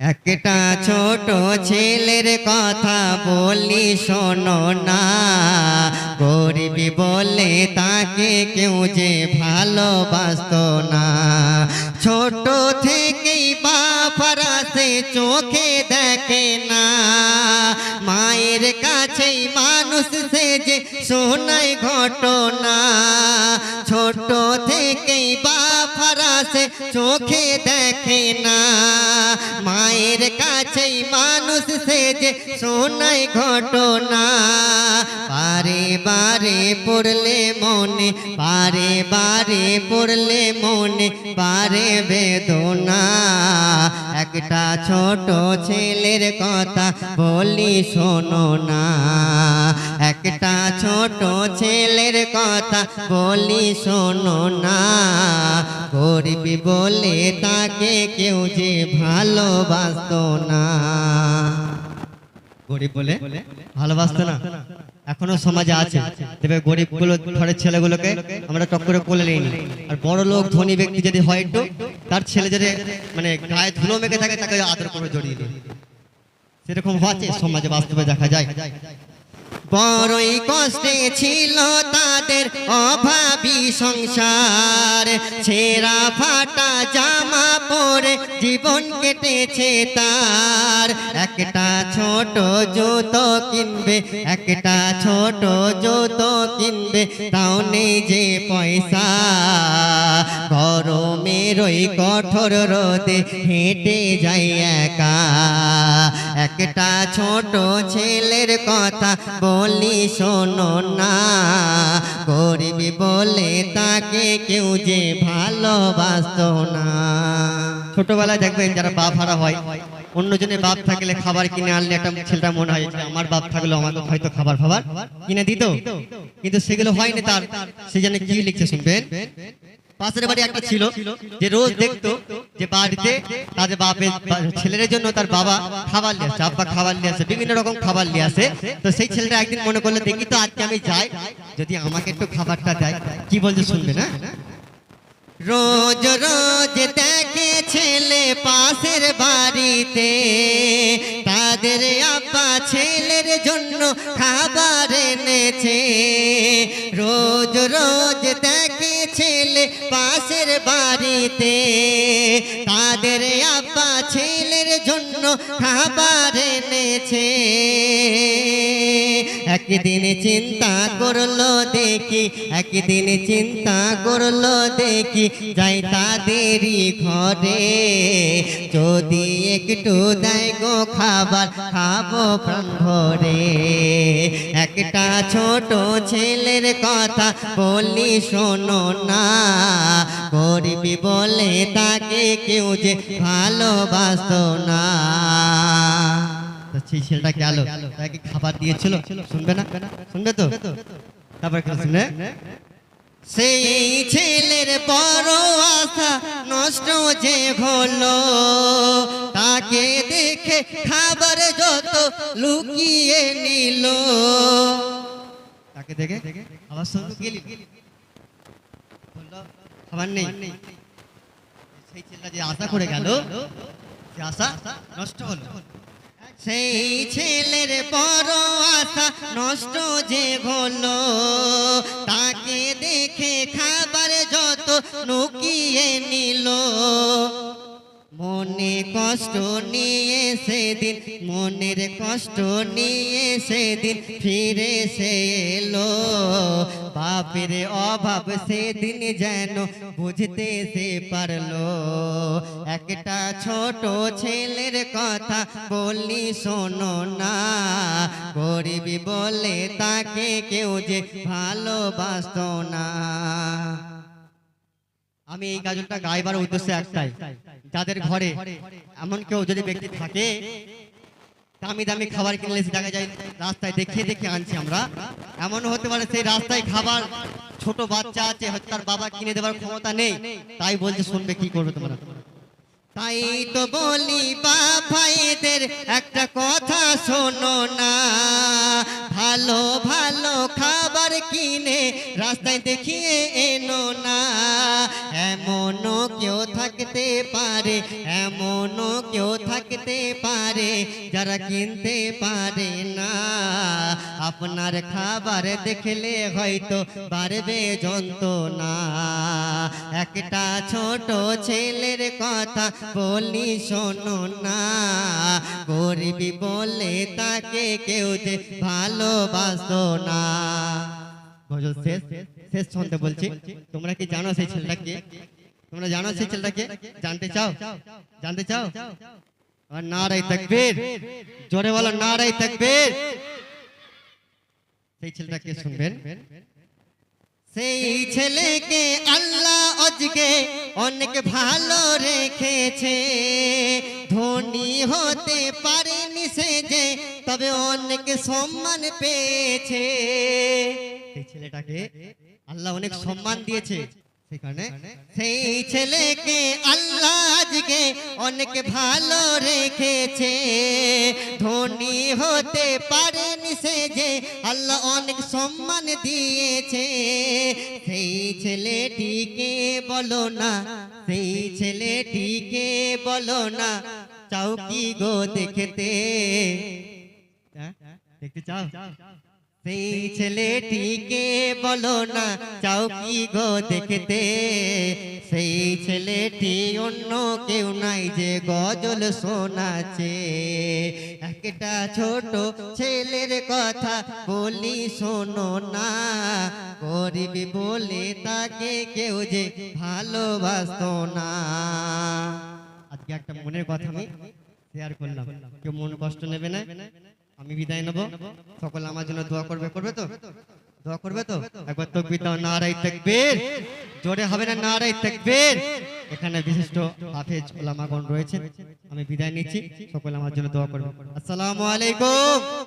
একটা ছোট ছেলের কথা বলি শোনো না। গরিবি বলে তাকে কেউ যে ভালোবাসত না। ছোট থেকেই বাপারা সে চোখে দেখে না। মায়ের কাছেই মানুষ সে যে শোনায় ঘটনা। ছোট থেকেই বাপারা সে চোখে দেখে না। মায়ের কাছেই মানুষ সে যে শোনায় ঘটনা। বারে বারে পড়লে মনে, বারে বারে পড়লে মনে, বারে বেদনা। একটা ছোট ছেলের কথা বলি শোনো না। একটা ছোট ছেলের কথা বলি শোনো না। গরিবি বলে তাকে কেউ যে ভালোবাসত না। গরিব বলে ভালোবাসতো না? এখনও সমাজে আছে? তবে গরিবগুলো ঘরের ছেলেগুলোকে আমরা টপ করে কোলে নিই। আর বড় লোক, ধনী ব্যক্তি যদি হয় একটু, তার ছেলে যদি মানে গায়ে ধুলো মেখে থাকে, তাকে আদর করে জড়িয়ে সেরকম হওয়া সমাজে বাস্তবে দেখা যায়। বড়ই কষ্টে ছিল তাদের অভাবী সংসার। ছেঁড়া ফাটা জামা পরে জীবন কেটেছে তার। একটা ছোট জুতো কিনবে, একটা ছোট জুতো কিনবে, তাও নেই যে পয়সা। গরমের ওই কঠোর রোদে হেঁটে যাই একা। একটা ছোট ছেলের কথা বলি শোনো না। গরিবি বলে তাকে কেউ যে ভালোবাসত না। ছোটবেলায় দেখবেন যারা বাপ হারা হয়, অন্যজনের বাপ থাকলে খাবার কিনে আনলে একটা ছেলেটা মনে হয় আমার বাপ থাকলে আমাকে হয়তো খাবার খাবার কিনে দিত। কিন্তু সেগুলো হয়নি তার। সে জন্য কি লিখছে শুনবেন? পাশের বাড়ি একটা ছিল যে রোজ দেখতো যে বাড়িতে তাদের বাপের ছেলের জন্য তার বাবা খাবার নিয়ে আসে আব্বা খাবার নিয়ে আসে বিভিন্ন রকম খাবার নিয়ে আসে। তো সেই ছেলেটা একদিন মনে করল দেখি তো আজকে আমি যাই যদি আমাকে একটু খাবারটা দেয়। কি বলছে শুনবে না? রোজ রোজ দেখে ছেলে পাশের বাড়িতে তাদের আব্বা ছেলের জন্য খাবার এনেছে। রোজ রোজ দেখে ছেলে পাশের বাড়িতে। তাদের আব্বা ছেলের জন্য খাবার এনেছে। একদিন চিন্তা করল দেখি, একদিন চিন্তা করল দেখি, যাই তাদেরই ঘরে। যদি একটু দেয় গো খাবার, খাব ভরে। একটা ছোট ছেলের কথা বলি শোনো না। গরিবি বলে তাকে কেউ যে ভালোবাসতো না। সেই ছেলেটা গেল। তাকে খাবার দিয়েছিল। শুনবে না? শুনবে তো? কি শুনে? সেই ছেলের বড় আশা নষ্ট যে হলো তাকে দেখে খাবার যত লুকিয়ে নিল। তাকে দেখে খাবার নিল। বলল, খাবার নেই। সেই ছেলেটা যে আশা করে গেল আশা নষ্ট হলো। সেই ছেলের বড় আশা নষ্ট যে হলো, তাকে দেখে খাবার যত নুকিয়ে নিল। মনে কষ্ট নিয়ে সেদিন, মনের কষ্ট নিয়ে সেদিন ফিরে সে এলো। বাপের অভাব সেদিন যেন বুঝতে সে পারল। একটা ছোট ছেলের কথা বলি শোনো না। গরিবি বলে তাকে কেউ যে ভালোবাসত না। আমি এই গাজনটা গাইবার উদ্দেশ্য একটাই। যাদের ঘরে এমন কেউ যদি ব্যক্তি থাকে দামি দামি খাবার কিনলে সে দেখা যায় রাস্তায় দেখিয়ে দেখিয়ে আনছি আমরা। এমন হতে পারে সেই রাস্তায় খাবার ছোট বাচ্চা আছে, হয়তো তার বাবা কিনে দেওয়ার ক্ষমতা নেই, তাই বলছে শুনবে কি করবে তোমরা। তাই তো বলি বাবাইদের একটা কথা শোনো না। ভালো ভালো খাবার কিনে, রাস্তায় দেখিয়ে এনো না। এমন এমনও কেউ থাকতে পারে, এমনও কেউ থাকতে পারে, যারা কিনতে পারে না। আপনার খাবার দেখলে হয়তো পারবে বাড়বে যন্ত্রণা। একটা ছোট ছেলের কথা বলি শোনো না। গরিবি বলে তাকে কেউ যে ভালোবাসো না। গজল শেষ শেষ শুনতে বলছি। তোমরা কি জানো সেই ছেলেটাকে তোমরা জানো সেই ছেলেটাকে জানতে চাও? জানতে চাও? আর নারাই তাকবীর। জোরে বলো নারাই তাকবীর। সেই ছেলেটাকে শুনবেন? সেই ছেলেকে আল্লাহ আজকে অনেক ভালো রেখেছে। ধনী হতে পারেনি সে যে, তবে অনেক সম্মান পেয়েছে। সেই ছেলেটাকে আল্লাহ অনেক সম্মান দিয়েছে। সেখানে সেই ছেলেকে আল্লাহ আজকে অনেক ভালো রেখেছে। ধনী হতে পারেনি সে যে আল্লাহ অনেক সম্মান দিয়েছে। সেই ছেলেটিকে বলো না সেই ছেলেটিকে বলো না চাও কি গো দেখতে? হ্যাঁ? দেখতে চাও? সেই ছেলেটিকে বলো না, চাও কি গো দেখতে? সেই ছেলেটি অন্য কেউ নাই যে গজল শোনাছে একটা ছোট ছেলের কথা বলি শোনো না, গরিব বলে তাকে কেউ যে ভালোবাসতো না। আজকে একটা মনের কথা আমি শেয়ার করলাম। কেউ মন কষ্ট নেবে না? আমি বিদায় নেব। সকলে আমার জন্য দোয়া করবে করবে তো? দোয়া করবে তো? একবার তো না নারাই তাকবীর। জোরে হবে না নারাই তাকবীর। এখানে বিশিষ্ট হাফেজ ওলামাগণ রয়েছে আমি বিদায় নিচ্ছি। সকলে আমার জন্য দোয়া করবে। আসসালামু আলাইকুম।